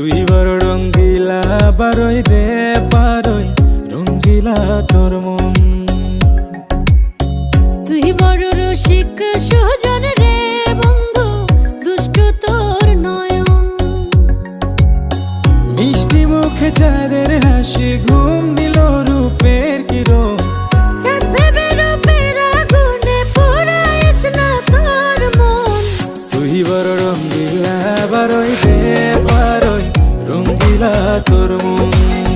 তুই বড় রঙ্গিলা বারই রে বারই রঙ্গিলা তোর মন। তুই বড় রসিক সুজন রে বন্ধু দুষ্টু তোর নয়ন। মিষ্টি মুখে চাঁদের হাসি ঘুম দিল রূপের কিরণ। চাঁদ ভেবে রূপের আগুনে পোড়াইস না তোর মন। তুই বড় রঙ্গিলা বারই রে